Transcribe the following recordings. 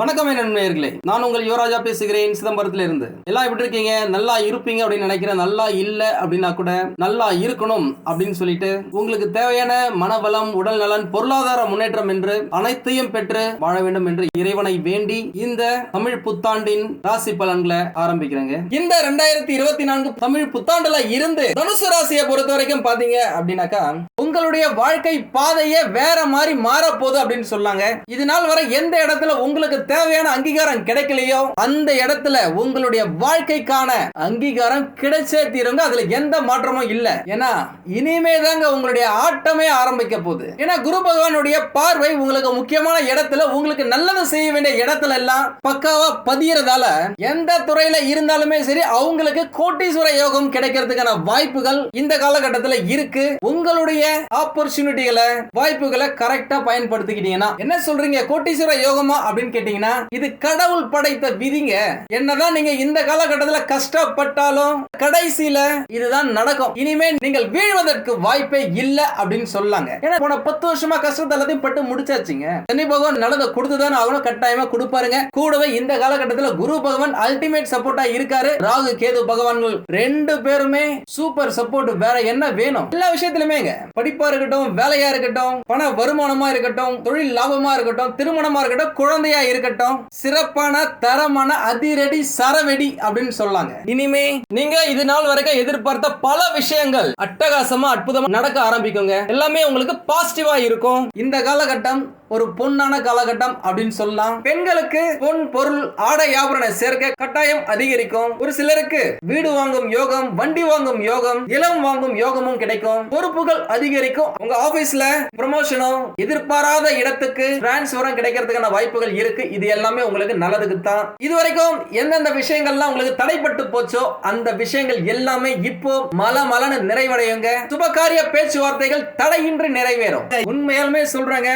வணக்கம் நண்பர்களே. நான் உங்கள் யுவராஜா பேசுகிறேன். சிதம்பரத்துல இருந்து எல்லாம் எப்படி இருக்கீங்க? நல்லா இருப்பீங்க அப்படின்னு நினைக்கிறேன். நல்லா இல்ல அப்படின்னா கூட நல்லா இருக்கணும் அப்படின்னு சொல்லிட்டு உங்களுக்கு தேவையான மனவளம் உடல் நலன் பொருளாதார முன்னேற்றம் என்று அனைத்தையும் பெற்று வாழ வேண்டும் என்று இறைவனை வேண்டி இந்த தமிழ் புத்தாண்டின் ராசி பலன்களை ஆரம்பிக்கிறேங்க. இந்த ரெண்டாயிரத்தி இருபத்தி நான்கு தமிழ் புத்தாண்டுல இருந்து தனுசு ராசியை பொறுத்த வரைக்கும் பாத்தீங்க அப்படின்னாக்கா உங்களுடைய வாழ்க்கை பாதையே வேற மாதிரி மாறப்போகுது போகுது அப்படின்னு சொன்னாங்க இது நாள் எந்த இடத்துல உங்களுக்கு தேவையான அங்கீகாரம் கிடைக்கலையோ அந்த இடத்துல உங்களுடைய வாழ்க்கைக்கான அங்கீகாரம் கிடைச்சே தீருங்க. அதுல எந்த மாற்றமும் இல்ல. ஏன்னா இனிமே தாங்க உங்களுடைய ஆட்டமே ஆரம்பிக்க போகுது. ஏன்னா குரு பகவானுடைய பார்வை உங்களுக்கு முக்கியமான இடத்துல உங்களுக்கு நல்லது செய்ய வேண்டிய இடத்துல எல்லாம் பக்காவா பதியறதால எந்த துறையில இருந்தாலுமே சரி அவங்களுக்கு கோட்டீஸ்வர யோகம் கிடைக்கிறதுக்கான வாய்ப்புகள் இந்த காலகட்டத்தில் இருக்கு. உங்களுடைய ஆப்பர்ச்சுனிட்டிகளை வாய்ப்புகளை கரெக்டா பயன்படுத்திக்கிட்டீங்கன்னா என்ன சொல்றீங்க? கோட்டீஸ்வர யோகமா அப்படின்னு பார்த்தீங்கன்னா இது கடவுள் படைத்த விதிங்க. என்னதான் நீங்க இந்த காலகட்டத்தில் கஷ்டப்பட்டாலும் கடைசியில இதுதான் நடக்கும். இனிமே நீங்கள் வீழ்வதற்கு வாய்ப்பே இல்ல அப்படின்னு சொல்லாங்க. ஏன்னா போன பத்து வருஷமா கஷ்டத்தை எல்லாத்தையும் பட்டு முடிச்சாச்சுங்க. சனி பகவான் நல்லதை கொடுத்துதான் ஆகணும் கட்டாயமா கொடுப்பாருங்க. கூடவே இந்த காலகட்டத்தில் குரு பகவான் அல்டிமேட் சப்போர்ட்டா இருக்காரு. ராகு கேது பகவான்கள் ரெண்டு பேருமே சூப்பர் சப்போர்ட் வேற என்ன வேணும்? எல்லா விஷயத்திலுமேங்க. படிப்பா இருக்கட்டும் வேலையா இருக்கட்டும் பண வருமானமா இருக்கட்டும் தொழில் லாபமா இருக்கட்டும் திருமணமா இருக்கட்டும் குழந்தையா இருக்கட்டும் சிறப்பான தரமான அதிரடி சரவெடி அப்படின்னு சொல்லாங்க. இனிமே நீங்க இது நாள் வரைக்கும் எதிர்பார்த்த பல விஷயங்கள் அட்டகாசமா அற்புதமா நடக்க ஆரம்பிக்குங்க. எல்லாமே உங்களுக்கு பாசிட்டிவா இருக்கும். இந்த காலகட்டம் ஒரு பொன்னான காலகட்டம் அப்படின்னு சொல்லலாம். பெண்களுக்கு பொன் பொருள் ஆடை ஆபரண சேர்க்கை கட்டாயம் அதிகரிக்கும். ஒரு சிலருக்கு வீடு வாங்கும் யோகம் வண்டி வாங்கும் யோகம் இளம் வாங்கும் யோகமும் கிடைக்கும். பொறுப்புகள் அதிகரிக்கும். உங்க ஆபீஸ்ல ப்ரமோஷனும் எதிர்பாராத இடத்துக்கு டிரான்ஸ்பரும் கிடைக்கிறதுக்கான வாய்ப்புகள் இருக்கு. இது எல்லாமே உங்களுக்கு நல்லதுக்கு தான். இது வரைக்கும் எந்தெந்த விஷயங்கள்லாம் உங்களுக்கு தடைப்பட்டு போச்சோ அந்த விஷயங்கள் எல்லாமே இப்போ மல மலன்னு நிறைவடையுங்க. சுபகாரிய பேச்சுவார்த்தைகள் தடையின்றி நிறைவேறும். உண்மையாலுமே சொல்றாங்க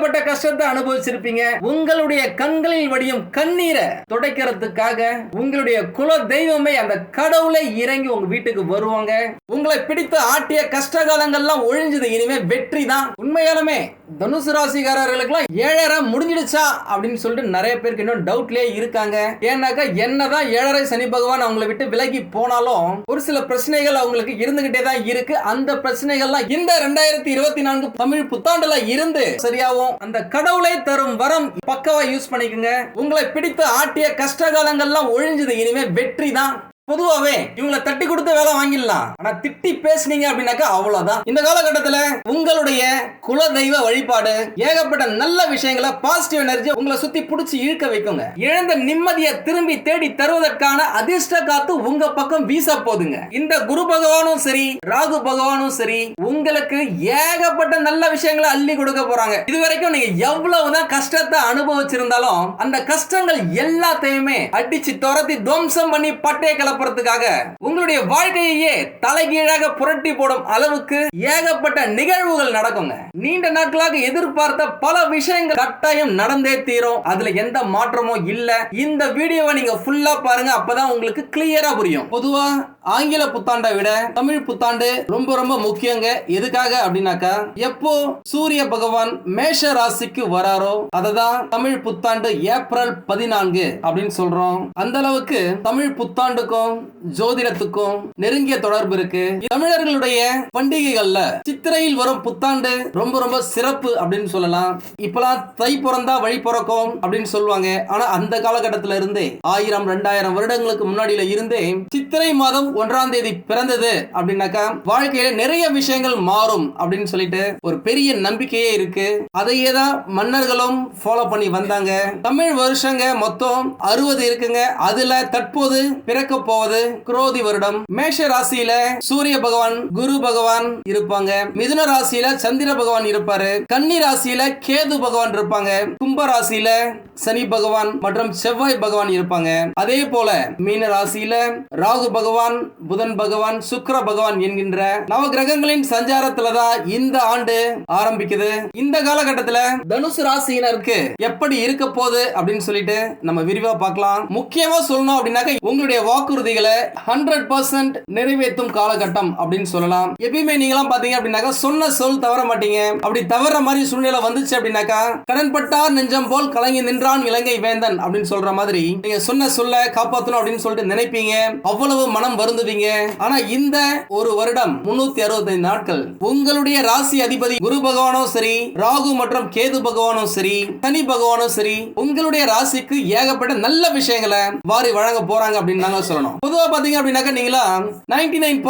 ஏகப்பட்ட கஷ்டத்தை அனுபவிச்சிருப்பீங்க. உங்களுடைய கண்களில் வடியும் கண்ணீரை துடைக்கிறதுக்காக உங்களுடைய குல தெய்வமே அந்த கடவுளை இறங்கி உங்க வீட்டுக்கு வருவாங்க. உங்களை பிடித்து ஆட்டிய கஷ்ட காலங்கள்லாம் ஒழிஞ்சது இனிமே வெற்றி தான். உண்மையாலுமே தனுசு ராசிக்காரர்களுக்குலாம் ஏழரை முடிஞ்சிடுச்சா அப்படின்னு சொல்லிட்டு நிறைய பேருக்கு இன்னும் டவுட்லயே இருக்காங்க. ஏன்னாக்கா என்னதான் ஏழரை சனி பகவான் அவங்கள விட்டு விலகி போனாலும் ஒரு சில பிரச்சனைகள் அவங்களுக்கு இருந்துகிட்டே தான் இருக்கு. அந்த பிரச்சனைகள்லாம் இந்த ரெண்டாயிரத்தி இருபத்தி நான்கு தமிழ் புத்தாண்டுல இருந்து சரியாவும் அந்த கடவுளை தரும் வரம் பக்கவா யூஸ் பண்ணிக்கோங்க. உங்களை பிடித்து ஆட்டிய கஷ்ட காலங்கள்லாம் ஒழிஞ்சது. இனிமே வெற்றி தான். பொதுவாவே இவங்களை தட்டி கொடுத்து வேலை வாங்கிடலாம். ஆனா திட்டி பேசுனீங்க அப்படின்னாக்கா அவ்வளவுதான். இந்த காலகட்டத்துல உங்களுடைய குல தெய்வ வழிபாடு ஏகப்பட்ட நல்ல விஷயங்களை பாசிட்டிவ் எனர்ஜி உங்களை சுத்தி புடிச்சு இழுக்க வைக்குங்க. இழந்த நிம்மதியை திரும்பி தேடி தருவதற்கான அதிர்ஷ்ட காத்து உங்க பக்கம் வீச போதுங்க இந்த குரு பகவானும் சரி ராகு பகவானும் சரி உங்களுக்கு ஏகப்பட்ட நல்ல விஷயங்களை அள்ளி கொடுக்க போறாங்க. இது வரைக்கும் நீங்க எவ்வளவுதான் கஷ்டத்தை அனுபவிச்சிருந்தாலும் அந்த கஷ்டங்கள் எல்லாத்தையுமே அடிச்சு துரத்தி துவம்சம் பண்ணி பட்டே கிளப்புறதுக்காக உங்களுடைய வாழ்க்கையையே தலைகீழாக புரட்டி போடும் அளவுக்கு ஏகப்பட்ட நிகழ்வுகள் நடக்குங்க. நீண்ட நாட்களாக எதிர்பார்த்த பல விஷயங்கள் கட்டாயம் நடந்தே தீரும். அதுல எந்த மாற்றமும் இல்ல. இந்த வீடியோவை நீங்க ஃபுல்லா பாருங்க அப்பதான் உங்களுக்கு கிளியரா புரியும். பொதுவா ஆங்கில புத்தாண்டை விட தமிழ் புத்தாண்டு ரொம்ப ரொம்ப முக்கியங்க. எதுக்காக அப்படின்னாக்கா எப்போ சூரிய பகவான் மேஷ ராசிக்கு வராரோ அததான் தமிழ் புத்தாண்டு ஏப்ரல் பதினான்கு அப்படின்னு சொல்றோம். அந்த அளவுக்கு தமிழ் புத்தாண்டுக்கும் ஜோதிடத்துக்கும் நெருங்கிய தொடர்பு இருக்கு. தமிழர்களுடைய பண்டிகைகள்ல சித்திரையில் வரும் புத்தாண்டு ரொம்ப ரொம்ப சிறப்பு அப்படின்னு சொல்லலாம். இப்பெல்லாம் தை பிறந்தா வழி பிறக்கும் அப்படின்னு சொல்லுவாங்க. ஆனா அந்த காலகட்டத்தில இருந்தே ஆயிரம் ரெண்டாயிரம் வருடங்களுக்கு முன்னாடியில இருந்தே சித்திரை மாதம் ஒன்றாம் தேதி பிறந்தது அப்படின்னாக்கா வாழ்க்கையில நிறைய விஷயங்கள் மாறும் அப்படின்னு சொல்லிட்டு ஒரு பெரிய நம்பிக்கையே இருக்கு. அதையே தான் மன்னர்களும் ஃபாலோ பண்ணி வந்தாங்க. தமிழ் வருஷங்க மொத்தம் அறுபது இருக்குங்க. அதுல தற்போது பிறக்க போவது குரோதி வருடம். மேஷ ராசியில சூரிய பகவான் குரு பகவான் இருப்பாங்க. மிதுன ராசியில சந்திர பகவான் இருப்பாரு. கன்னி ராசியில கேது பகவான் இருப்பாங்க. கும்ப ராசியில சனி பகவான் மற்றும் செவ்வாய் பகவான் இருப்பாங்க. அதே போல மீன ராசியில ராகு பகவான் புதன் பகவான் சுக்கர பகவான் என்கின்ற நவ கிரகங்களின் சஞ்சாரத்துல தான் இந்த ஆண்டு ஆரம்பிக்குது. இந்த காலகட்டத்துல தனுசு ராசியினருக்கு எப்படி இருக்க போகுது அப்படின்னு சொல்லிட்டு நம்ம விரிவா பார்க்கலாம். முக்கியமா சொல்லணும் அப்படின்னாக்க உங்களுடைய வாக்குறுதிகளை ஹண்ட்ரட் பர்சன்ட் நிறைவேற்றும் காலகட்டம் அப்படின்னு சொல்லலாம். எப்பயுமே நீங்களாம் பாத்தீங்க அப்படின்னாக்கா சொன்ன சொல் தவற மாட்டீங்க. அப்படி தவற மாதிரி சூழ்நிலை வந்துச்சு அப்படின்னாக்கா கடன்பட்டார் நெஞ்சம் போல் கலங்கி நின்றான் இலங்கை வேந்தன் அப்படின்னு சொல்ற மாதிரி நீங்க சொன்ன சொல்ல காப்பாத்தணும் அப்படின்னு சொல்லிட்டு நினைப்பீங்க. அவ்வளவு மனம் வருந்துவீங்க ஆனா இந்த ஒரு வருடம் முன்னூத்தி அறுபத்தைந்து நாட்கள் உங்களுடைய ராசி அதிபதி குரு பகவானும் சரி ராகு மற்றும் கேது பகவானும் சரி சனி பகவானும் சரி உங்களுடைய ராசிக்கு ஏகப்பட்ட நல்ல விஷயங்களை வாரி வழங்க போறாங்க அப்படின்னு நாங்க சொல்லணும். பொதுவா பாத்தீங்க அப்படின்னாக்கா நீங்களா நைன்டி நைன்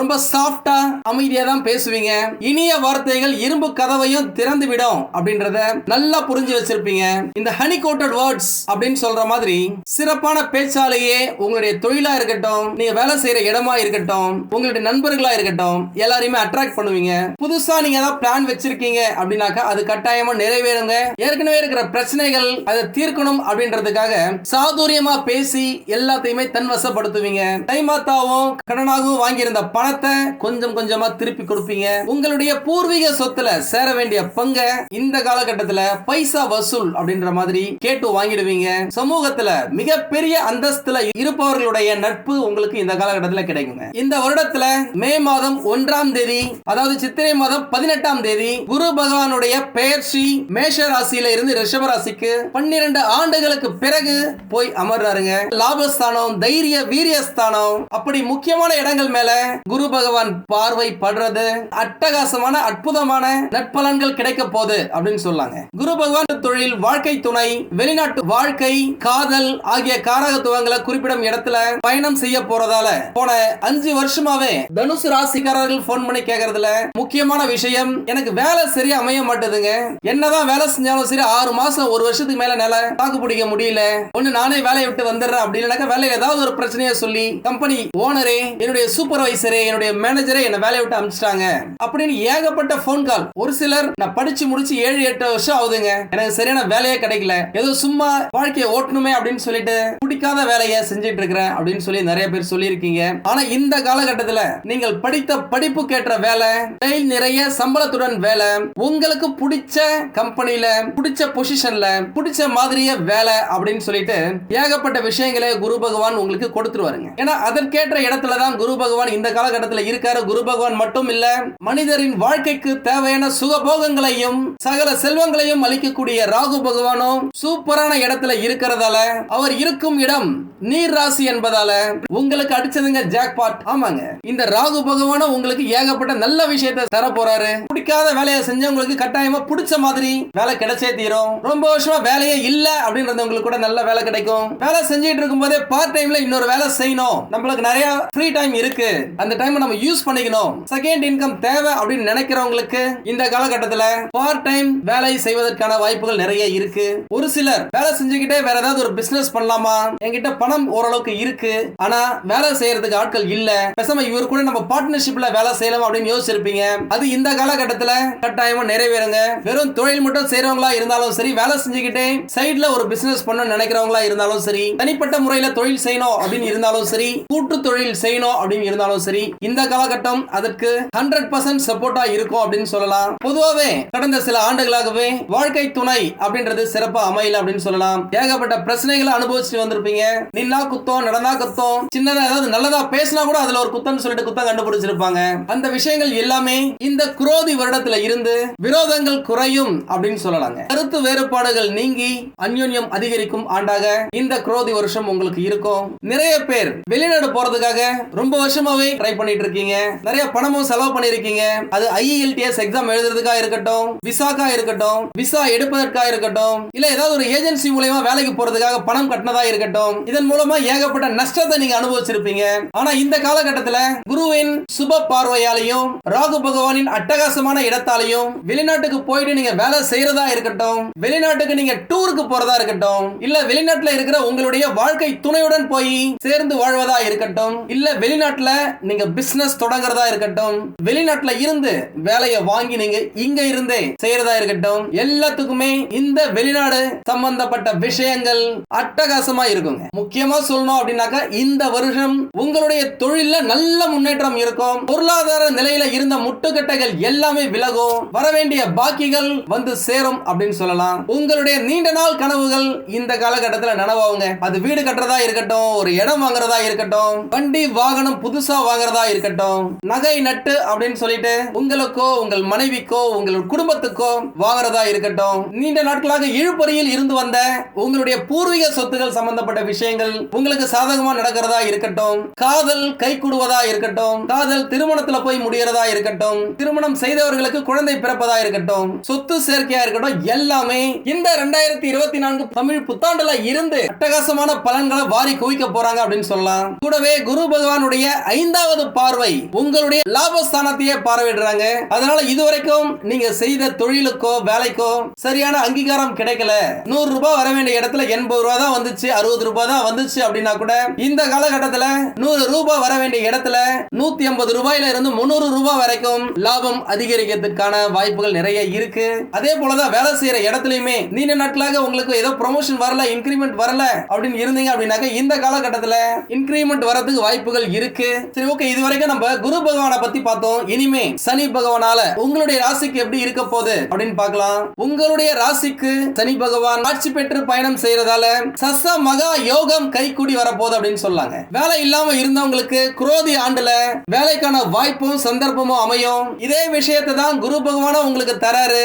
ரொம்ப சாஃப்டா அமைதியா தான் பேசுவீங்க. இனிய வார்த்தைகள் இரும்பு கதவையும் திறந்து விடும் அப்படின்றத நல்லா புரிஞ்சு வச்சிருப்பீங்க. இந்த ஹனி கோட்டட் வேர்ட்ஸ் அப்படின்னு சொல்ற மாதிரி சிறப்பான பேச்சாலேயே உங்களுடைய தொழிலா இருக்கட்டும் நீங்க வேலை செய்யற இடமா இருக்கட்டும் உங்களுடைய நண்பர்களா இருக்கட்டும் எல்லாரையுமே அட்ராக்ட் பண்ணுவீங்க. புதுசா நீங்க ஏதாவது பிளான் வச்சிருக்கீங்க அப்படின்னாக்கா அது கட்டாயமா நிறைவேறுங்க. ஏற்கனவே இருக்கிற பிரச்சனைகள் அதை தீர்க்கணும் அப்படின்றதுக்காக சாதுரியமா பேசி எல்லாத்தையுமே தன்வசப்படுத்துவீங்க. தைமாத்தாவும் கடனாகவும் வாங்கியிருந்த பணத்தை கொஞ்சம் கொஞ்சமா திருப்பி கொடுப்பீங்க. உங்களுடைய பூர்வீக சொத்துல சேர வேண்டிய பங்க இந்த காலகட்டத்துல பைசா வசூல் அப்படின்ற மாதிரி கேட்டு வாங்கிடுவீங்க. சமூகத்துல மிகப்பெரிய அந்தஸ்துல இருப்பவர்களுடைய நட்பு உங்களுக்கு இந்த காலகட்டத்தில் கிடைக்குங்க. இந்த வருடத்துல மே மாதம் ஒன்றாம் தேதி அதாவது சித்திரை மாதம் பதினெட்டாம் தேதி குரு பகவானுடைய பெயர்ச்சி மேஷ ராசியில இருந்து ரிஷப ராசிக்கு பன்னிரண்டு ஆண்டுகளுக்கு பிறகு போய் அமர்றாருங்க. லாபஸ்தானம் தைரிய வீரியஸ்தானம் அப்படி முக்கியமான இடங்கள் மேல குரு பகவான் பார்வை படுறது அட்டகாசமான அற்புதமான நட்பலன்கள் கிடைக்க போகுது அப்படின்னு சொல்லாங்க. குரு பகவான் தொழில் வாழ்க்கை துணை வெளிநாட்டு வாழ்க்கை காதல் ஆகிய காரகத்துவங்களை குறிப்பிடும் இடத்துல பயணம் செய்ய போறதால போன அஞ்சு வருஷமாவே தனுசு ராசிக்காரர்கள் போன் பண்ணி கேக்குறதுல முக்கியமான விஷயம் எனக்கு வேலை சரியா அமைய மாட்டேதுங்க. என்னதான் வேலை செஞ்சாலும் சரி ஆறு மாசம் ஒரு வருஷத்துக்கு மேல நில தாக்கு பிடிக்க முடியல. ஒண்ணு நானே வேலையை விட்டு வந்துடுறேன் அப்படின்னாக்கா வேலையில ஏதாவது ஒரு பிரச்சனையை சொல்லி கம்பெனி ஓனரே என்னுடைய சூப்பர்வைசரே என்னுடைய மேனேஜரே என்ன வேலையை விட்டு அனுப்பிச்சிட்டாங்க அப்படின்னு ஏகப்பட்ட போன் கால் ஒரு சிலர் நான் படிச்சு முடிச்சு ஏழு எட்டு வருஷம் ஆகுதுங்க. எனக்கு சரியான வேலையே கிடைக்கல. ஏதோ சும்மா வாழ்க்கையை ஓட்டணுமே அப்படின்னு சொல்லிட்டு பிடிக்காத வேலையை செஞ்சுட்டு இருக்கிறேன் அப்படின்னு சொல்லி நிறைய பேர் இருக்கீங்க. ஆனா இந்த காலகட்டத்துல நீங்கள் படித்த படிப்பு கேட்ட வேலை கையில் நிறைய சம்பளத்துடன் வேலை உங்களுக்கு பிடிச்ச கம்பெனில பிடிச்ச பொசிஷன்ல பிடிச்ச மாதிரியே வேலை அப்படின்னு சொல்லிட்டு ஏகப்பட்ட விஷயங்களை குரு பகவான் உங்களுக்கு கொடுத்துருவாருங்க. ஏன்னா அதற்கேற்ற இடத்துல தான் குரு பகவான் இந்த காலகட்டத்தில் இருக்காரு. குரு பகவான் மட்டும் இல்ல மனிதரின் வாழ்க்கைக்கு தேவையான சுகபோகங்களையும் சகல செல்வங்களையும் அளிக்கக்கூடிய ராகு பகவானும் சூப்பரான இடத்துல இருக்கிறதால அவர் இருக்கும் இடம் நீர் ராசி என்பதால உங்களுக்கு அடிச்சதுங்க ஜாக்பாட் ஆமாங்க. இந்த ராகு பகவான உங்களுக்கு ஏகப்பட்ட நல்ல விஷயத்தை தர போறாரு பிடிக்காத வேலையை செஞ்சவங்களுக்கு கட்டாயமா பிடிச்ச மாதிரி வேலை கிடைச்சே தீரும். ரொம்ப வருஷமா வேலையே இல்ல அப்படின்றவங்களுக்கு கூட நல்ல வேலை கிடைக்கும். வேலை செஞ்சுட்டு இருக்கும் போதே பார்ட் டைம்ல இன்னொரு வேலை செய்யணும். நம்மளுக்கு நிறைய ஃப்ரீ டைம் இருக்கு. அந்த டைம் நம்ம யூஸ் பண்ணிக்கணும். செகண்ட் இன்கம் தேவை அப்படின்னு நினைக்கிறவங்களுக்கு இந்த காலகட்டத்துல பார்ட் டைம் வேலை செய்வதற்கான வாய்ப்புகள் நிறைய இருக்கு. ஒரு சிலர் வேலை செஞ்சுக்கிட்டே வேற ஏதாவது ஒரு பிசினஸ் பண்ணலாமா? என்கிட்ட பணம் ஓரளவுக்கு இருக்கு. ஆனா வேலை செய்யறதுக்கு ஆட்கள் இல்ல. பேசாம இவர் கூட நம்ம பார்ட்னர்ஷிப்ல வேலை செய்யலாம் அப்படின்னு யோசிச்சிருப்பீங்க. அது இந்த காலகட்டத்துல கட்டாயமா நிறைவேறுங்க. வெறும் தொழில் மட்டும் செய்யறவங்களா இருந்தாலும் சரி வேலை செஞ்சுக்கிட்டே சைட்ல ஒரு பிசினஸ் பண்ணணும்னு நினைக்கிறவங்களா இருந்தாலும் சரி தனிப்பட்ட முறையில தொழில் செய்யணும் அப்படின்னு இருந்தாலும் சரி கூட்டு தொழில் செய்யணும் அப்படின்னு இருந்தாலும் சரி இந்த காலகட்டம் அதற்கு ஹண்ட்ரட் பர்சன்ட் சப்போர்ட்டா இருக்கும் அப்படின்னு சொல்லலாம். பொதுவாகவே கடந்த சில ஆண்டுகளாகவே வாழ்க்கை துணை அப்படின்றது சிறப்பா அமையல அப்படின்னு சொல்லலாம். ஏகப்பட்ட பிரச்சனைகளை அனுபவிச்சுட்டு வந்திருப்பீங்க. நின்னா குத்தம் நடந்தா குத்தம் சின்னதா யாராவது நல்லதா பேசினா கூட அதுல ஒரு குத்தம் சொல்லிட்டு குத்தம் கண்டுபிடிச்சிருப்பாங்க. அந்த விஷயங்கள் எல்லாமே இந்த குரோதி வருடத்துல இருந்து விரோதங்கள் குறையும் அப்படின்னு சொல்லலாங்க. கருத்து வேறுபாடுகள் நீங்கி அந்யோன்யம் அதிகரிக்கும் ஆண்டாக இந்த குரோதி வருஷம் உங்களுக்கு இருக்கும். நிறைய பேர் வெளிநாடு போறதுக்காக ரொம்ப வருஷமாவே ட்ரை பண்ணிட்டு இருக்கீங்க நிறைய பணமும் செலவு பண்ணிருக்கீங்க அது ஐஇஎல்டிஎஸ் எக்ஸாம் எழுதுறதுக்கா இருக்கட்டும் விசாக்கா இருக்கட்டும் விசா எடுப்பதற்கா இருக்கட்டும் இல்ல ஏதாவது ஒரு ஏஜென்சி மூலயமா வேலைக்கு போறதுக்காக பணம் கட்டினதா இருக்கட்டும் இதன் மூலமா ஏகப்பட்ட நஷ்டத்தை நீங்க அனுபவிச்சிருப்பீங்க. ஆனா இந்த காலகட்டத்துல குருவின் சுப பார்வையாலையும் ராகு பகவானின் அட்டகாசமான இடத்தாலையும் வெளிநாட்டுக்கு போயிட்டு நீங்க வேலை செய்யறதா இருக்கட்டும் வெளிநாட்டுக்கு நீங்க டூருக்கு போறதா இருக்கட்டும் இல்ல வெளிநாட்டுல இருக்கிற உங்களுடைய வாழ்க்கை துணையுடன் போய் சேர்ந்து வாழ்வதா இருக்கட்டும் இல்ல வெளிநாட்டுல நீங்க பிசினஸ் தொடங்குறதா இருக்கட்டும் வெளிநாட்டுல இருந்து வேலையை வாங்கி நீங்க இங்க இருந்தே செய்யறதா இருக்கட்டும் எல்லாத்துக்குமே இந்த வெளிநாடு சம்பந்தப்பட்ட விஷயங்கள் அட்டகாசமா இருக்குங்க. முக்கியமா சொல்லணும் அப்படின்னாக்கா இந்த வருஷம் உங்களுடைய தொழில நல்ல முன்னேற்றம் இருக்கும். பொருளாதார நிலையில இருந்த முட்டுக்கட்டைகள் எல்லாமே விலகும். வரவேண்டிய பாக்கிகள் வந்து சேரும் அப்படின்னு சொல்லலாம். உங்களுடைய நீண்ட நாள் கனவுகள் இந்த காலகட்டத்தில் நனவாகுங்க. அது வீடு கட்டுறதா இருக்கட்டும் ஒரு இடம் வாங்குறதா இருக்கட்டும் வண்டி வாகனம் புதுசா வாங்குறதா இருக்கட்டும் நகை நட்டு அப்படின்னு சொல்லிட்டு உங்களுக்கோ உங்கள் மனைவிக்கோ உங்கள் குடும்பத்துக்கோ வாங்குறதா இருக்கட்டும். நீண்ட நாட்களாக இழுபறியில் இருந்து வந்த உங்களுடைய பூர்வீக சொத்துகள் சம்பந்தப்பட்ட விஷயங்கள் உங்களுக்கு சாதகமா நடக்கிறதா இருக்கட்டும். காதல் கை கூடுவதா இருக்கட்டும். காதல் திருமணத்துல போய் முடியறதா இருக்கட்டும். திருமணம் செய்தவர்களுக்கு குழந்தை பிறப்பதா இருக்கட்டும். சொத்து சேர்க்கையா இருக்கட்டும். எல்லாமே இந்த ரெண்டாயிரத்தி இருபத்தி நான்கு தமிழ் புத்தாண்டுல இருந்து அட்டகாசமான பலன்களை வாரி குவிக்க போறாங்க அப்படின்னு சொல்லலாம். கூடவே குரு பகவானுடைய ஐந்தாவது பார்வை உங்களுடைய லாபஸ்தானத்தையே பார்வையிடுறாங்க. அதனால இதுவரைக்கும் நீங்க செய்த தொழிலுக்கோ வேலைக்கோ சரியான அங்கீகாரம் கிடைக்கல. நூறு ரூபாய் வர வேண்டிய இடத்துல எண்பது ரூபாய் தான் வந்துச்சு அறுபது ரூபாய் தான் வந்துச்சு அப்படின்னா கூட இந்த காலகட்டத்தில் நூறு ரூபாய் வர வேண்டிய இடத்துல நூத்தி ஐம்பது ரூபாயில இருந்து முந்நூறு ரூபாய் வரைக்கும் லாபம் அதிகரிக்கிறதுக்கான வாய்ப்புகள் நிறைய இருக்கு. அதே போலதான் வேலை செய்யற இடத்துலயுமே நீண்ட நாட்களாக உங்களுக்கு ஏதோ ப்ரொமோஷன் வரல இன்கிரிமெண்ட் வரல அப்படின்னு இருந்தீங்க அப்படின்னாக்க இந்த காலகட்டத்துல இன்கிரிமெண்ட் வரதுக்கு வாய்ப்புகள் இருக்கு. சரி ஓகே இது வரைக்கும் நம்ம குரு பகவானை பத்தி பார்த்தோம். இனிமே சனி பகவானால உங்களுடைய ராசிக்கு எப்படி இருக்க போகுது அப்படின்னு பார்க்கலாம். உங்களுடைய ராசிக்கு சனி பகவான் ஆட்சி பெற்று பயணம் செய்யறதால சச மகா யோகம் கைக்கூடி வரப்போகுது அப்படின்னு சொல்லாங்க. வேலை இல்லாம இருந்தவங்களுக்கு குரோதி ஆண்டுல வேலைக்கான வாய்ப்பும் சந்தர்ப்பமும் அமையும். இதே விஷயத்தை தான் குரு பகவான உங்களுக்கு தராரு.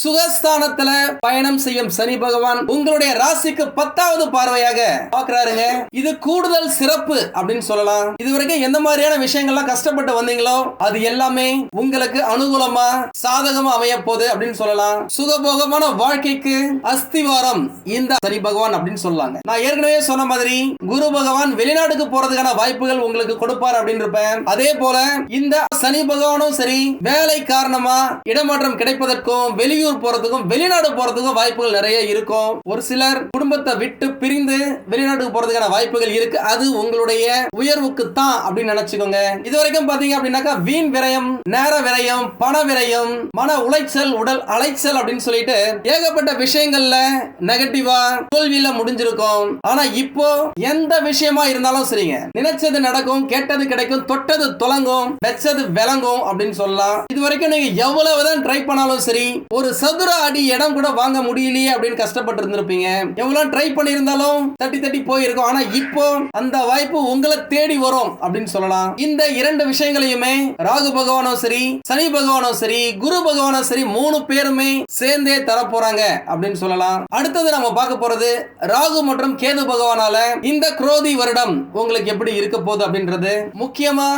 சுகஸ்தானத்துல பயணம் செய்யும் சனி பகவான் உங்களுடைய ராசிக்கு பத்தாவது பார்வையாக பாக்குறாருங்க இது கூடுதல் சிறப்பு அப்படின்னு சொல்லலாம். இதுவரைக்கும் எந்த மாதிரியான விஷயங்கள்லாம் கஷ்டப்பட்டு வந்தீங்களோ அது எல்லாமே உங்களுக்கு அனுகூலமா சாதகமா அமைய போகுது அப்படின்னு சொல்லலாம். சுகபோகமான வாழ்க்கைக்கு அஸ்திவாரம் இந்த சனி பகவான் அப்படின்னு சொல்லலாங்க. நான் ஏற்கனவே சொன்ன மாதிரி குரு பகவான் வெளிநாட்டுக்கு அதற்கான வாய்ப்புகள் உங்களுக்கு கொடுப்பார் அப்படின்னு அதே போல இந்த சனி பகவானும் சரி வேலை காரணமா இடமாற்றம் கிடைப்பதற்கும் வெளியூர் போறதுக்கும் வெளிநாடு போறதுக்கும் வாய்ப்புகள் நிறைய இருக்கும். ஒரு சிலர் குடும்பத்தை விட்டு பிரிந்து வெளிநாட்டுக்கு போறதுக்கான வாய்ப்புகள் இருக்கு. அது உங்களுடைய உயர்வுக்கு தான் அப்படின்னு நினைச்சுக்கோங்க. இது வரைக்கும் பாத்தீங்க அப்படின்னாக்கா வீண் விரயம் நேர விரயம் பண விரயம் மன உளைச்சல் உடல் அலைச்சல் அப்படின்னு சொல்லிட்டு ஏகப்பட்ட விஷயங்கள்ல நெகட்டிவா தோல்வியில முடிஞ்சிருக்கும். ஆனா இப்போ எந்த விஷயமா இருந்தாலும் சரிங்க. நினைச்சது நடக்கும் கேட்டது கிடைக்கும் தொட்டது தொலங்கும் வச்சது விளங்கும் அப்படின்னு சொல்லலாம். இது வரைக்கும் நீங்க எவ்வளவுதான் ட்ரை பண்ணாலும் சரி ஒரு சதுர அடி இடம் கூட வாங்க முடியலையே அப்படின்னு கஷ்டப்பட்டு இருந்திருப்பீங்க எவ்வளவு ட்ரை பண்ணியிருந்தாலும் தட்டி தட்டி போயிருக்கும். ஆனா இப்போ அந்த வாய்ப்பு உங்களை தேடி வரும் அப்படின்னு சொல்லலாம். இந்த இரண்டு விஷயங்களையுமே ராகு பகவானும் சரி சனி பகவானும் சரி குரு பகவானும் சரி மூணு பேருமே சேர்ந்தே தர போறாங்க அப்படின்னு சொல்லலாம். அடுத்தது நம்ம பார்க்க போறது ராகு மற்றும் கேது பகவானால இந்த குரோதி வருடம் உங்களுக்கு எப்படி இருக்க போகுது அப்படின்றது? முக்கியமா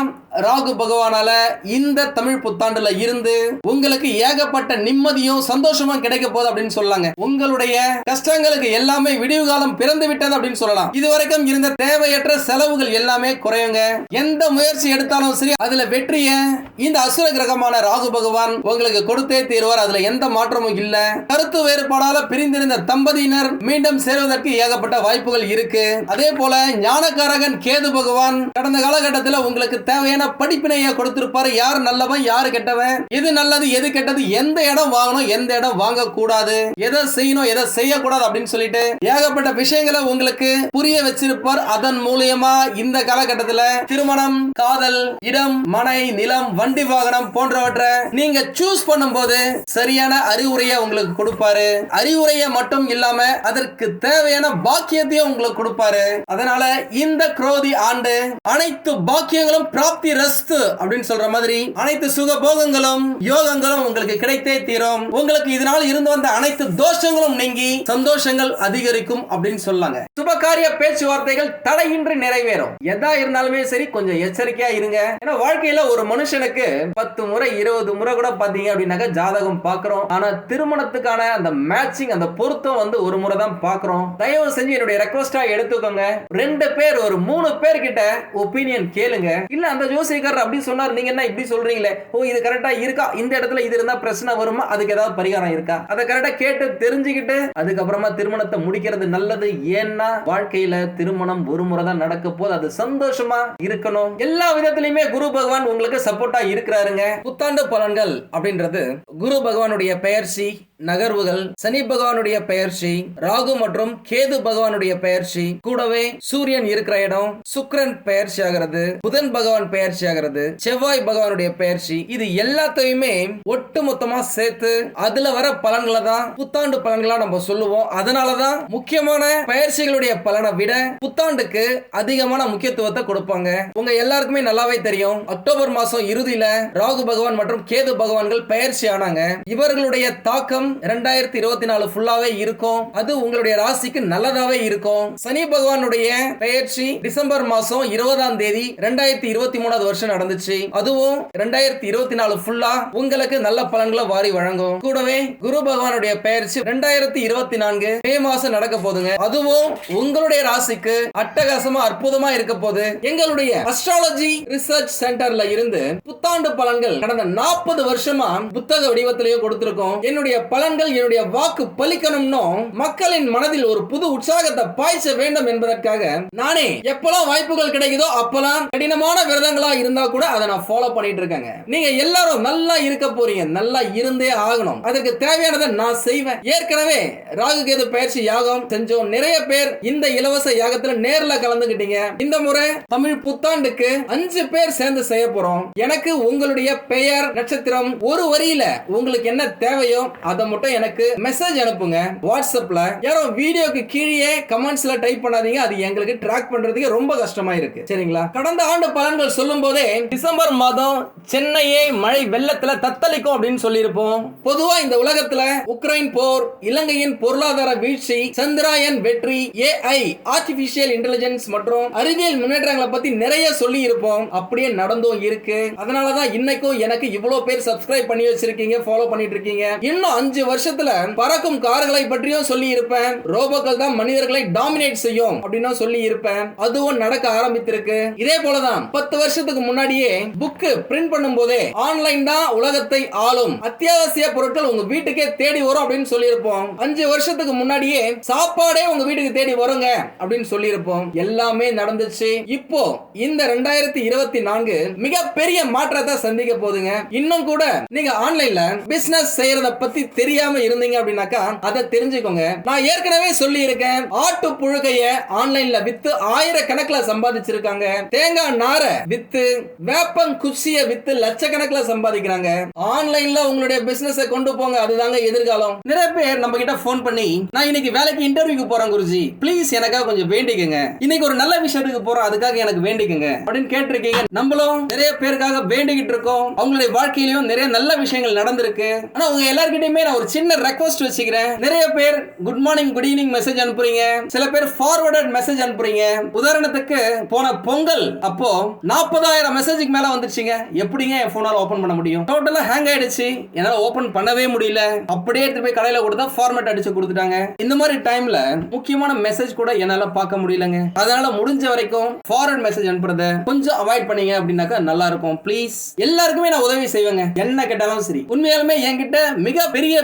ராகு பகவானால இந்த தமிழ் புத்தாண்டுல இருந்து உங்களுக்கு ஏகப்பட்ட நிம்மதியும் சந்தோஷமும் கிடைக்க போகுது அப்படின்னு சொல்லாங்க. உங்களுடைய கஷ்டங்களுக்கு எல்லாமே விடிவு காலம் பிறந்து விட்டது அப்படின்னு சொல்லலாம். இதுவரைக்கும் இருந்த தேவையற்ற செலவுகள் எல்லாமே குறையுங்க. எந்த முயற்சி எடுத்தாலும் சரி அதுல வெற்றிய இந்த அசுர கிரகமான ராகு பகவான் உங்களுக்கு கொடுத்தே தீர்வார். அதுல எந்த மாற்றமும் இல்ல. கருத்து வேறுபாடால பிரிந்திருந்த தம்பதியினர் மீண்டும் சேருவதற்கு ஏகப்பட்ட வாய்ப்புகள் இருக்கு. அதே போல ஞானக்காரகன் கேது பகவான் கடந்த காலகட்டத்தில் உங்களுக்கு தேவையான படிப்பினைய கொடுத்திருப்பாரு. யார் நல்லவன் யார் கெட்டவன்? எது நல்லது எது கெட்டது? எந்த இடம் வாங்கணும் எந்த இடம் வாங்க கூடாது எதை செய்யணும் எதை செய்யக்கூடாது அப்படின்னு சொல்லிட்டு ஏகப்பட்ட விஷயங்களை உங்களுக்கு புரிய வச்சிருப்பார். அதன் மூலியமா இந்த காலகட்டத்தில் திருமணம் காதல் இடம் மனை நிலம் வண்டி வாகனம் போன்றவற்றை நீங்க சூஸ் பண்ணும்போது சரியான அறிவுரையை உங்களுக்கு கொடுப்பாரு. அறிவுரையை மட்டும் இல்லாம அதற்கு தேவையான பாக்கியத்தையும் உங்களுக்கு கொடுப்பாரு. அதனால இந்த குரோதி ஆண்டு அனைத்து பாக்கியங்களும் பிராப்தி ரஸ்து அப்படின்னு சொல்ற மாதிரி அனைத்து சுக போகங்களும் யோகங்களும் உங்களுக்கு கிடைத்தே தீரும். உங்களுக்கு இதனால் இருந்து வந்த அனைத்து தோஷங்களும் நீங்கி சந்தோஷங்கள் அதிகரிக்கும் அப்படின்னு சொல்லாங்க. சுபகாரிய பேச்சுவார்த்தைகள் தடையின்றி நிறைவேறும். எதா இருந்தாலுமே சரி கொஞ்சம் எச்சரிக்கையா இருங்க. ஏன்னா வாழ்க்கையில ஒரு மனுஷனுக்கு பத்து முறை இருபது முறை கூட பாத்தீங்க அப்படின்னாக்க ஜாதகம் பாக்குறோம். ஆனா திருமணத்துக்கான அந்த மேட்சிங் அந்த பொருத்தம் வந்து ஒரு முறை தான் பாக்குறோம். தயவு செஞ்சு என்னுடைய ரெக்வஸ்டா எடுத்துக்கோங்க. ரெண்டு பேர் ஒரு மூணு பேர் கிட்ட ஒப்பீனியன் கேளுங்க. இல்ல அந்த ஜோசியக்காரர் அப்படின்னு சொன்னார். நீங்க என்ன இப்படி சொல்றீங்களே? ஓ இது கரெக்டா இருக்கா? இந்த இடத்துல இது இருந்தா பிரச்சனை வருமா? அதுக்கு ஏதாவது பரிகாரம் இருக்கா? அதை கரெக்டா கேட்டு தெரிஞ்சுக்கிட்டு அதுக்கப்புறமா திருமணத்தை முடிக்கிறது நல்லது. ஏன்னா வாழ்க்கையில திருமணம் ஒரு முறை தான் நடக்க போது அது சந்தோஷமா இருக்கணும். எல்லா விதத்திலுமே குரு பகவான் உங்களுக்கு சப்போர்ட்டா இருக்கிறாருங்க. புத்தாண்டு பலன்கள் அப்படின்றது குரு பகவானுடைய பெயர்ச்சி நகர்வுகள் சனி பகவானுடைய பெயர்ச்சி ராகு மற்றும் கேது பகவானுடைய பெயர்ச்சி கூடவே சூரியன் இருக்கிற இடம் சுக்ரன் பெயர்ச்சி ஆகிறது புதன் பகவான் பெயர்ச்சி ஆகிறது செவ்வாய் பகவானுடைய பெயர்ச்சி இது எல்லாத்தையுமே ஒட்டு மொத்தமா சேர்த்து அதுல வர பலன்களை தான் புத்தாண்டு பலன்களா நம்ம சொல்லுவோம். அதனாலதான் முக்கியமான பயிற்சிகளுடைய பலனை விட புத்தாண்டுக்கு அதிகமான முக்கியத்துவத்தை கொடுப்பாங்க. உங்க எல்லாருக்குமே நல்லாவே தெரியும். அக்டோபர் மாசம் இறுதியில ராகு பகவான் மற்றும் கேது பகவான்கள் பெயர்ச்சி ஆனாங்க. இவர்களுடைய தாக்கம் இரண்டாயிரத்தி இருபத்தி நாலு ஃபுல்லாவே இருக்கும். அது உங்களுடைய ராசிக்கு நல்லதாவே இருக்கும். சனி பகவானுடைய பெயர்ச்சி டிசம்பர் மாசம் இருபதாம் தேதி ரெண்டாயிரத்தி இருபத்தி மூணாவது வருஷம் நடந்துச்சு. அதுவும் ரெண்டாயிரத்தி இருபத்தி நாலு ஃபுல்லா உங்களுக்கு நல்ல பலன்களை வாரி வழங்கும். கூடவே குரு பகவானுடைய பெயர்ச்சி ரெண்டாயிரத்தி இருபத்தி நான்கு மே மாசம் நடக்க போதுங்க. அதுவும் உங்களுடைய ராசிக்கு அட்டகாசமா அற்புதமா இருக்க போது. எங்களுடைய அஸ்ட்ராலஜி ரிசர்ச் சென்டர்ல இருந்து புத்தாண்டு பலன்கள் கடந்த நாற்பது வருஷமா புத்தக வடிவத்திலேயே கொடுத்திருக்கோம். என்னுடைய பலன்கள் என்னுடைய வாக்கு பலிக்கணும்னோ மக்களின் மனதில் ஒரு புது உற்சாகத்தை பாய்ச்ச வேண்டும் என்பதற்காக நானே எப்பெல்லாம் வாய்ப்புகள் கிடைக்குதோ அப்பெல்லாம் கடினமான விரதங்களா இருந்தா கூட அதை நான் ஃபாலோ பண்ணிட்டு இருக்கேங்க. நீங்க எல்லாரும் நல்லா இருக்க போறீங்க. நல்லா இருந்தே ஆகணும். அதற்கு தேவையானதை நான் செய்வேன். ஏற்கனவே ராகு கேது பயிற்சி யாகம் செஞ்சோம். நிறைய பேர் இந்த இலவச யாகத்துல நேர்ல கலந்துகிட்டீங்க. இந்த முறை தமிழ் புத்தாண்டுக்கு அஞ்சு பேர் சேர்ந்து செய்ய போறோம். எனக்கு உங்களுடைய பெயர் நட்சத்திரம் ஒரு வரியில உங்களுக்கு என்ன தேவையோ அதை மட்டும் எனக்கு மெசேஜ் அனுப்புங்க. வாட்ஸ்அப்ல யாரும் வீடியோக்கு கீழே கமெண்ட்ஸ்ல டைப் பண்ணாதீங்க. அது எங்களுக்கு ட்ராக் பண்றதுக்கு ரொம்ப கஷ்டமா இருக்கு. சரிங்களா? கடந்த ஆண்டு பலன்கள் சொல்லும் போதே டிசம்பர் மாதம் சென்னையே மழை வெள்ளத்துல தத்தளிக்கும் அப்படின்னு சொல்லியிருப்போம். பொதுவா இந்த உலகத்துல உக்ரைன் போர் இலங்கையின் பொருளாதார வீழ்ச்சி சந்திராயன் வெற்றி ஏஐ ஆர்டிபிஷியல் இன்டெலிஜென்ஸ் மற்றும் அறிவியல் முன்னேற்றங்களை பத்தி நிறைய சொல்லி இருப்போம் அப்படியே நடந்தும் இருக்கு. அதனாலதான் இன்னைக்கும் எனக்கு இவ்வளவு பேர் சப்ஸ்கிரைப் பண்ணி வச்சிருக்கீங்க ஃபாலோ பண்ணிட்டு இருக்கீங்க. இன்னும் அஞ்சு அஞ்சு வருஷத்துல பறக்கும் கார்களை பற்றியும் சொல்லி இருப்பேன் ரோபோக்கள் தான் மனிதர்களை டாமினேட் செய்யும் அப்படின்னு சொல்லி இருப்பேன் அதுவும் நடக்க ஆரம்பித்திருக்கு. இதே போலதான் பத்து வருஷத்துக்கு முன்னாடியே புக்கு பிரிண்ட் பண்ணும் போதே ஆன்லைன் தான் உலகத்தை ஆளும். அத்தியாவசிய பொருட்கள் உங்க வீட்டுக்கே தேடி வரும் அப்படின்னு சொல்லியிருப்போம். அஞ்சு வருஷத்துக்கு முன்னாடியே சாப்பாடே உங்க வீட்டுக்கு தேடி வருங்க அப்படின்னு சொல்லியிருப்போம். எல்லாமே நடந்துச்சு. இப்போ இந்த ரெண்டாயிரத்தி இருபத்தி நான்கு மிகப்பெரிய மாற்றத்தை சந்திக்க போகுதுங்க. இன்னும் கூட நீங்க ஆன்லைன்ல பிசினஸ் செய்யறத பத்தி தெரியாம இருந்தீங்க அப்படின்னாக்கா அதை தெரிஞ்சுக்கோங்க. நான் ஏற்கனவே சொல்லி இருக்கேன் ஆட்டு புழுகைய ஆன்லைன்ல வித்து ஆயிரக்கணக்கில் சம்பாதிச்சிருக்காங்க. தேங்காய் நாரை வித்து வேப்பம் குச்சிய வித்து லட்சக்கணக்கில் சம்பாதிக்கிறாங்க. ஆன்லைன்ல உங்களுடைய பிசினஸ் கொண்டு போங்க அதுதாங்க எதிர்காலம். நிறைய பேர் நம்ம கிட்ட ஃபோன் பண்ணி நான் இன்னைக்கு வேலைக்கு இன்டர்வியூக்கு போறேன் குருஜி. ப்ளீஸ் எனக்காக கொஞ்சம் வேண்டிக்கங்க. இன்னைக்கு ஒரு நல்ல விஷயத்துக்கு போறோம் அதுக்காக எனக்கு வேண்டிக்கங்க. அப்படின்னு கேட்டிருக்கீங்க. நம்மளும் நிறைய பேருக்காக வேண்டிக்கிட்டு இருக்கோம். அவங்களுடைய வாழ்க்கையிலும் நிறைய நல்ல விஷயங்கள் நடந்திருக்கு. ஆனா உங்க எல்லார்கிட்டயுமே நான் ஒரு சின்ன ரெக்வஸ்ட் வச்சுக்கிறேன். நிறைய பேர் good morning good evening message அனுப்புறீங்க. சில பேர் ஃபார்வர்டட் மெசேஜ் அனுப்புறீங்க. உதாரணத்துக்கு போன பொங்கல் அப்போ நாற்பதாயிரம் மெசேஜுக்கு மேல வந்துருச்சுங்க. எப்படிங்க என் போனால ஓபன் பண்ண முடியும்? டோட்டலா ஹேங் ஆயிடுச்சு. என்னால ஓபன் பண்ணவே முடியல. அப்படியே எடுத்து போய் கடையில கொடுத்தா ஃபார்மேட் அடிச்சு கொடுத்துட்டாங்க. இந்த மாதிரி டைம்ல முக்கியமான மெசேஜ் கூட என்னால பார்க்க முடியலங்க. அதனால முடிஞ்ச வரைக்கும் ஃபார்வர்ட் மெசேஜ் அனுப்புறத கொஞ்சம் அவாய்ட் பண்ணீங்க அப்படின்னாக்கா நல்லா இருக்கும். ப்ளீஸ் எல்லாருக்குமே நான் உதவி செய்வேங்க. என்ன கேட்டாலும் சரி. உண்மையாலுமே என்கிட்ட மிக பெரிய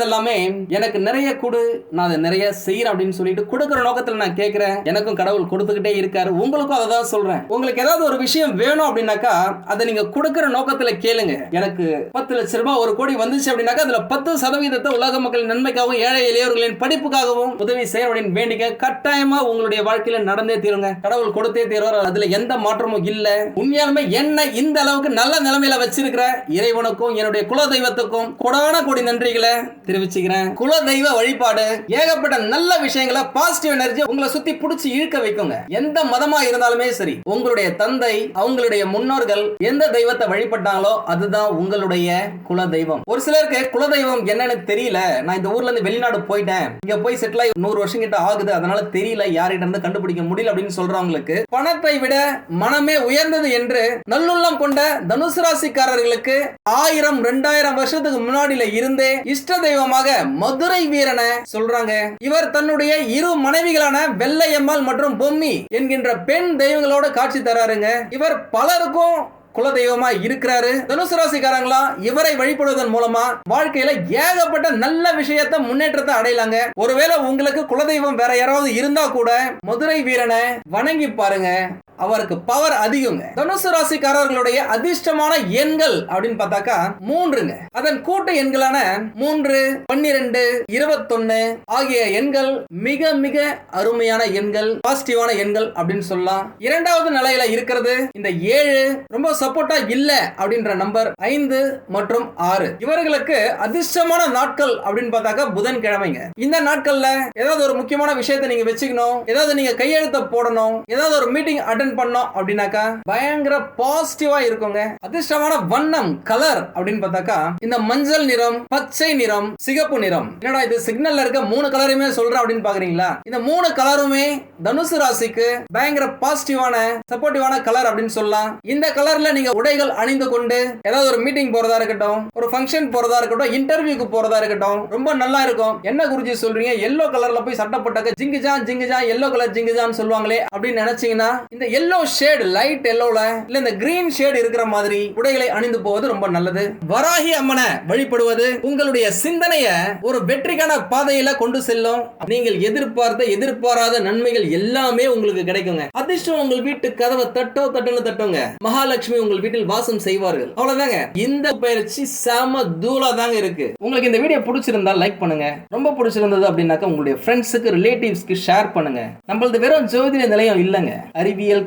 எல்லாமே எனக்கு நிறைய கொடு நான் அதை நிறைய செய்யறேன் அப்படின்னு சொல்லிட்டு கொடுக்குற நோக்கத்துல நான் கேட்கிறேன். எனக்கும் கடவுள் கொடுத்துக்கிட்டே இருக்காரு. உங்களுக்கும் அதை தான் சொல்றேன். உங்களுக்கு ஏதாவது ஒரு விஷயம் வேணும் அப்படின்னாக்கா அதை நீங்க கொடுக்குற நோக்கத்துல கேளுங்க. எனக்கு பத்து லட்ச ரூபாய் ஒரு கோடி வந்துச்சு அப்படின்னாக்கா அதுல பத்து சதவீதத்தை உலக மக்களின் நன்மைக்காகவும் ஏழை இளையவர்களின் படிப்புக்காகவும் உதவி செய்ய அப்படின்னு வேண்டிக்க கட்டாயமா உங்களுடைய வாழ்க்கையில நடந்தே தீருங்க. கடவுள் கொடுத்தே தீர்வார். அதுல எந்த மாற்றமும் இல்ல. உண்மையாலுமே என்ன இந்த அளவுக்கு நல்ல நிலைமையில வச்சிருக்கிற இறைவனுக்கும் என்னுடைய குல தெய்வத்துக்கும் கொடான கோடி நன்றிகளை தெரிவிச்சுக்கிறேன். குல தெய்வ வழிபாடு. ஏகப்பட்ட நல்ல விஷயங்களை பாசிட்டிவ் எனர்ஜி உங்களை சுத்தி புடிச்சு இழுக்க வைக்குங்க. எந்த மதமா இருந்தாலுமே சரி உங்களுடைய தந்தை அவங்களுடைய முன்னோர்கள் எந்த தெய்வத்தை வழிபட்டாங்களோ அதுதான் உங்களுடைய குல தெய்வம் ஒரு சிலருக்கு குல தெய்வம் என்னன்னு தெரியல. நான் இந்த ஊர்ல இருந்து வெளிநாடு போயிட்டேன். இங்க போய் செட்டில் ஆகி நூறு வருஷம் கிட்ட ஆகுது. அதனால தெரியல யார்கிட்ட இருந்து கண்டுபிடிக்க முடியல அப்படின்னு சொல்றவங்களுக்கு பணத்தை விட மனமே உயர்ந்தது என்று நல்லுள்ளம் கொண்ட தனுசு ராசிக்காரர்களுக்கு ஆயிரம் ரெண்டாயிரம் வருஷத்துக்கு முன்னாடியில இருந்தே இஷ்ட தெய்வ குலதெய்வமாக மதுரை வீரனை சொல்றாங்க. இவர் தன்னுடைய இரு மனைவிகளான வெள்ளையம்மாள் மற்றும் பொம்மி என்கின்ற பெண் தெய்வங்களோட காட்சி தராருங்க. இவர் பலருக்கும் குலதெய்வமா இருக்கிறாரு. தனுசு ராசிக்காரங்களா இவரை வழிபடுவதன் மூலமா வாழ்க்கையில ஏகப்பட்ட நல்ல விஷயத்த முன்னேற்றத்தை அடையலாங்க. ஒருவேளை உங்களுக்கு குலதெய்வம் வேற யாராவது இருந்தா கூட மதுரை வீரனை வணங்கி பாருங்க. அவருக்கு பவர் அதிகங்க. தனுசு ராசிக்காரர்களுடைய அதிர்ஷ்டமான எண்கள் அப்படின்னு பார்த்தாக்கா மூன்றுங்க. அதன் கூட்டு எண்களான மூன்று பன்னிரண்டு இருபத்தொன்னு ஆகிய எண்கள் மிக மிக அருமையான எண்கள் பாசிட்டிவான எண்கள் அப்படின்னு சொல்லலாம். இரண்டாவது நிலையில இருக்கிறது இந்த ஏழு. ரொம்ப சப்போர்ட்டா இல்ல அப்படின்ற நம்பர் ஐந்து மற்றும் ஆறு. இவர்களுக்கு அதிர்ஷ்டமான நாட்கள் அப்படின்னு பார்த்தாக்கா புதன் கிழமைங்க இந்த நாட்கள்ல ஏதாவது ஒரு முக்கியமான விஷயத்தை நீங்க வச்சுக்கணும். ஏதாவது நீங்க கையெழுத்த போடணும். ஏதாவது ஒரு மீட்டிங் அட்டன் பண்ணோம் அப்படின்னாக்கா பயங்கர பாசிட்டிவா இருக்குங்க. அதிர்ஷ்டமான வண்ணம் கலர் அப்படின்னு பார்த்தாக்கா இந்த மஞ்சள் நிறம் பச்சை நிறம் சிகப்பு நிறம். என்னடா இது சிக்னல்ல இருக்க மூணு கலருமே சொல்றேன் அப்படின்னு பாக்குறீங்களா? இந்த மூணு கலருமே தனுசு ராசிக்கு பயங்கர பாசிட்டிவான சப்போர்ட்டிவான கலர் அப்படின்னு சொல்லலாம். இந்த கலர்ல நீங்க உடைகள் அணிந்து கொண்டு ஏதாவது ஒரு மீட்டிங் போறதா இருக்கட்டும் ஒரு ஃபங்க்ஷன் போறதா இருக்கட்டும் இன்டர்வியூக்கு போறதா இருக்கட்டும் ரொம்ப நல்லா இருக்கும். என்ன குருஜி சொல்றீங்க? எல்லோ கலர்ல போய் சட்டப்பட்டாக்க போட்டாக்க ஜிங்குஜான் ஜிங்குஜான் எல்லோ கலர் ஜிங்குஜான் சொல்லுவாங்களே அப்படின்னு நினைச்சீங்கன்னா இந்த எல்லோ ஷேடு லைட் எல்லோல இல்ல இந்த கிரீன் ஷேடு இருக்கிற மாதிரி உடைகளை அணிந்து போவது ரொம்ப நல்லது. வராகி அம்மனை வழிபடுவது உங்களுடைய சிந்தனைய ஒரு வெற்றிக்கான பாதையில கொண்டு செல்லும். நீங்கள் எதிர்பார்த்த எதிர்பாராத நன்மைகள் எல்லாமே உங்களுக்கு கிடைக்குங்க. அதிர்ஷ்டம் உங்கள் வீட்டு கதவை தட்டோ தட்டுன்னு தட்டுங்க. மகாலட்சுமி உங்கள் வீட்டில் வாசம் செய்வார்கள். அவ்வளவுதாங்க. இந்த பயிற்சி செம தூளா தாங்க இருக்கு. உங்களுக்கு இந்த வீடியோ பிடிச்சிருந்தா லைக் பண்ணுங்க. ரொம்ப பிடிச்சிருந்தது அப்படின்னாக்கா உங்களுடைய ஃப்ரெண்ட்ஸுக்கு ரிலேட்டிவ்ஸ்க்கு ஷேர் பண்ணுங்க. நம்மளது வெறும் ஜோதிட நிலையம் இல்லைங்க. அறிவியல்